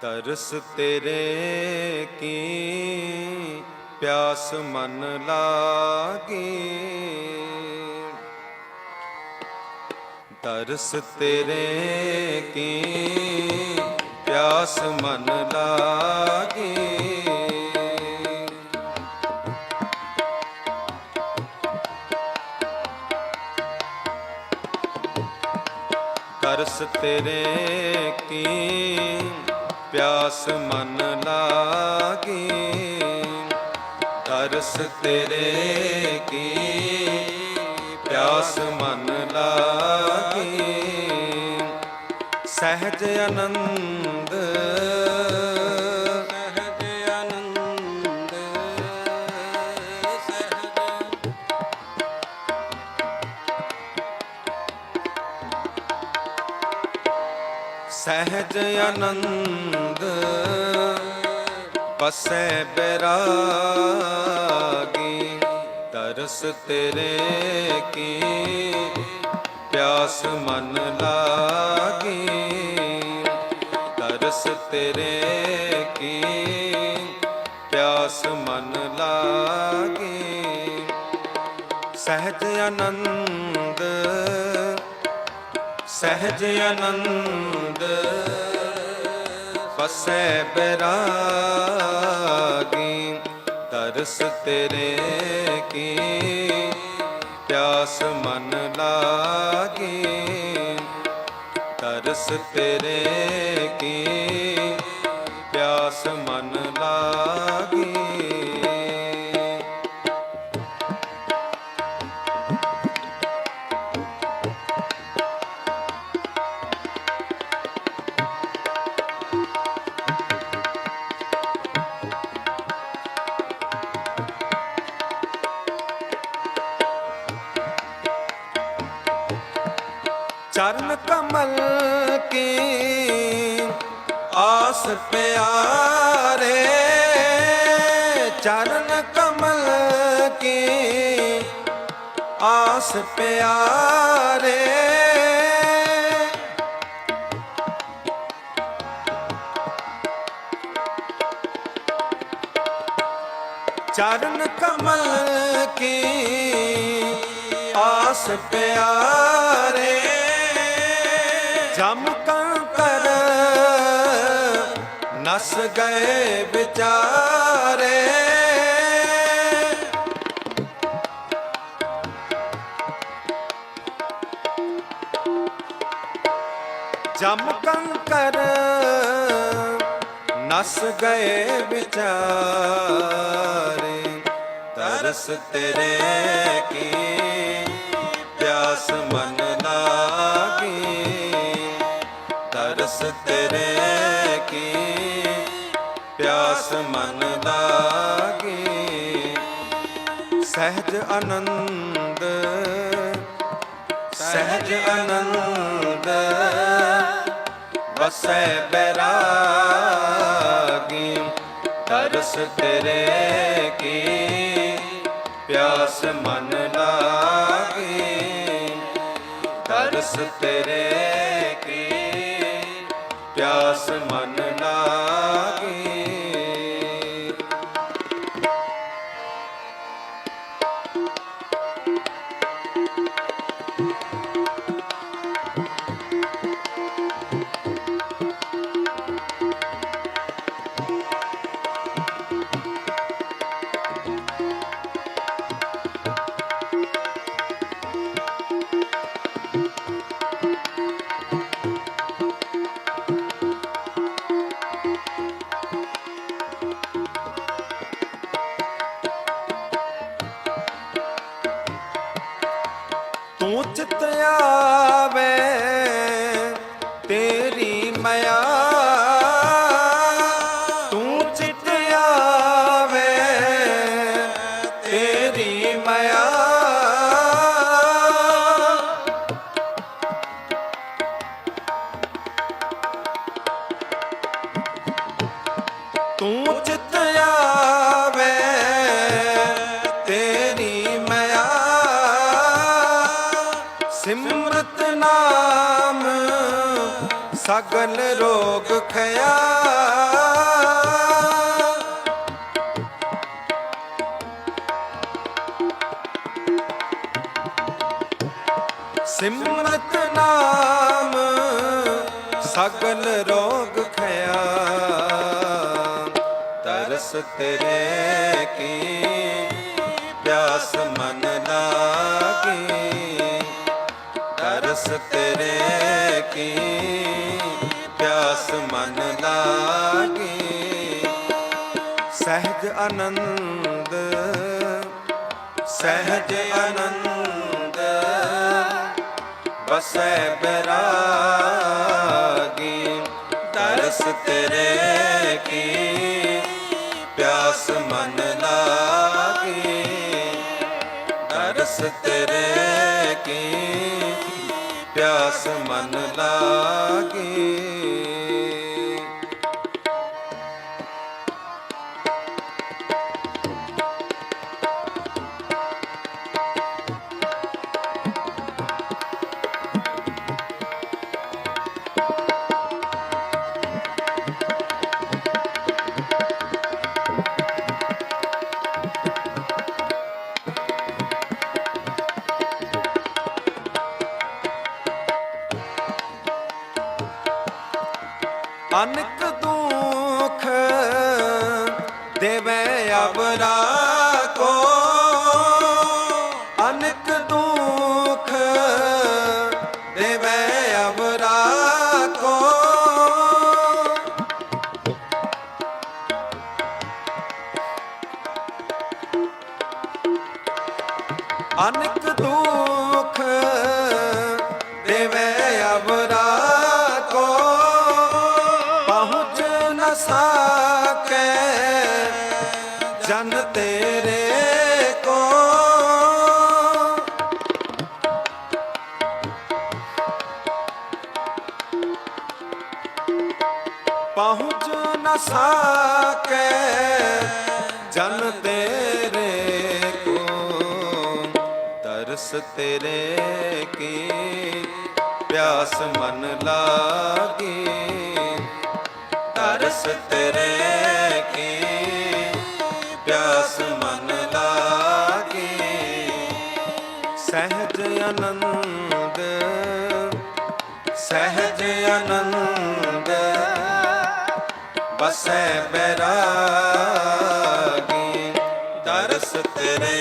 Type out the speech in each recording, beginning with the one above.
ਤਰਸ ਤੇਰੇ ਕੀ? ਪਿਆਸ ਮਨ ਲਾਗੀ। ਤਰਸ ਤੇਰੇ ਕੀ? ਪਿਆਸ ਮਨ ਲਾਗੀ। ਤਰਸ ਤੇਰੇ ਕੀ? ਪਿਆਸ ਮਨ ਲਾਗੀ ਤਰਸ ਤੇਰੇ ਕੀ? ਪਿਆਸ ਮਨ ਲਾਗੀ ਸਹਿਜ ਆਨੰਦ ਸਹਿਜ ਆਨੰਦ ਪਸੈ ਬੈਰਾਗੀ, ਤਰਸ ਤੇਰੇ ਕੀ, ਪਿਆਸ ਮਨ ਲਾਗੀ, ਤਰਸ ਤੇਰੇ ਕੀ, ਪਿਆਸ ਮਨ ਲਾਗੀ। ਸਹਿਜ ਆਨੰਦ ਸਹਿਜ ਆਨੰਦ ਵਸੈ ਬੈਰਾਗੀ ਤਰਸ ਤੇਰੇ ਕੀ ਪਿਆਸ ਮਨ ਲਾਗੀ ਤਰਸ ਤੇਰੇ ਕੀ। ਆਸ ਪਿਆਰੇ ਚਰਨ ਕਮਲ ਕੀ? ਆਸ ਪਿਆਰੇ। ਚਰਨ ਕਮਲ ਕੀ? ਆਸ ਪਿਆਰੇ। ਜਮ ਨਸ ਗਏ ਵਿਚਾਰੇ। ਜਮ ਕੰਕਰ ਨਸ ਗਏ ਵਿਚਾਰੇ, ਤਰਸ ਤੇਰੇ ਕੀ ਪਿਆਸ ਮਨ ਲਾਗੀ, ਤਰਸ ਤੇਰੇ ਪਿਆਸ ਮਨ ਲਾਗੀ ਸਹਿਜ ਆਨੰਦ ਸਹਿਜ ਆਨੰਦ, ਵਸੈ ਬੈਰਾਗੀ, ਤਰਸ ਤੇਰੇ ਕੀ, ਪਿਆਸ ਮਨ ਲਾਗੀ, ਤਰਸ ਤੇਰੇ ਕੀ, ਪਿਆਸ ਮਨ ਸਗਲ ਰੋਗ ਖਿਆ ਸਿਮਰਤ ਨਾਮ ਸਗਲ ਰੋਗ ਖਿਆ ਤਰਸ ਤੇਰੇ ਕੀ ਪਿਆਸ ਮਨ ਦਾ ਕੀ ਤਰਸ ਤੇਰੇ ਕੀ ਪਿਆਸ ਮਨ ਲਾਗੇ। ਸਹਿਜ ਆਨੰਦ ਸਹਿਜ ਆਨੰਦ ਬਸੈ ਬੈਰਾਗੀ। ਦਰਸ ਤੇਰੇ ਕੀ, ਪਿਆਸ ਮਨ ਲਾਗੀ। ਦਰਸ ਤੇਰੇ ਕੀ, ਪਿਆਸ ਮਨ ਅਨਕ ਦੁਖ ਦੇਵੇ ਅਵਰਾ ਕੋ। ਅਨਕ ਦੁਖ ਦੇਵੇ ਅਵਰਾ ਕੋ। ਅਨਕ ਜਨ ਤੇਰੇ ਕੋ ਪਹੁੰਚ ਨ ਸਕੇ, ਜਨ ਤੇਰੇ ਕੋ ਤਰਸ ਤੇਰੇ ਕੀ, ਪਿਆਸ ਮਨ ਲਾਗੀ। ਤਰਸ ਤੇਰੇ ਕੀ। ਪਿਆਸ ਮਨ ਲਾਗੀ ਸਹਿਜ ਆਨੰਦ ਸਹਿਜ ਆਨੰਦ ਬਸੈ ਬੈਰਾਗੀ ਦਰਸ ਤੇਰੇ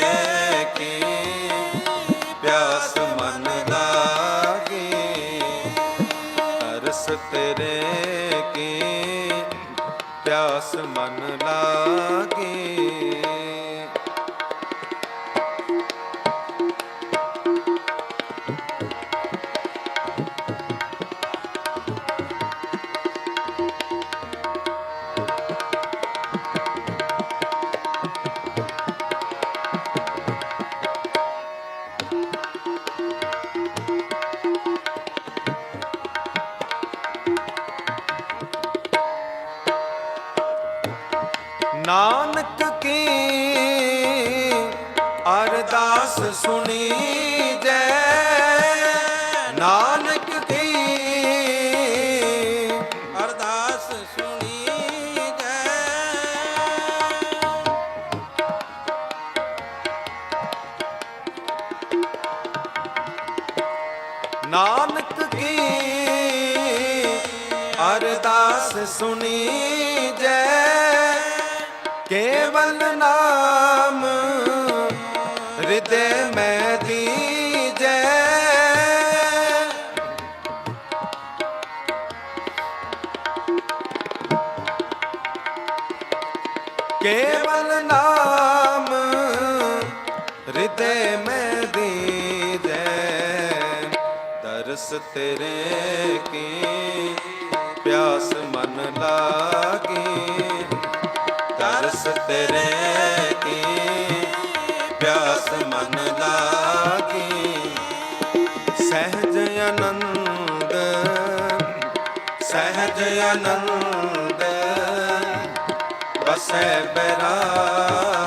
ਮਨ ਲਾਗੀ। ਸੁਣੀ ਜੈ, ਕੇਵਲ ਨਾਮ ਹਿਰਦੇ ਮੈਂ ਦੀਜੈ। ਕੇਵਲ ਨਾਮ ਹਿਰਦੇ ਮੈਂ ਦੀਜੈ, ਦਰਸ ਤੇਰੇ ਕੀ ਲਾਗੀ ਤਰਸ ਤੇਰੇ ਕੀ? ਪਿਆਸ ਮਨ ਲਾਗੀ ਸਹਿਜ ਆਨੰਦ ਸਹਿਜ ਆਨੰਦ ਬਸੈ ਬੈਰਾਗੀ।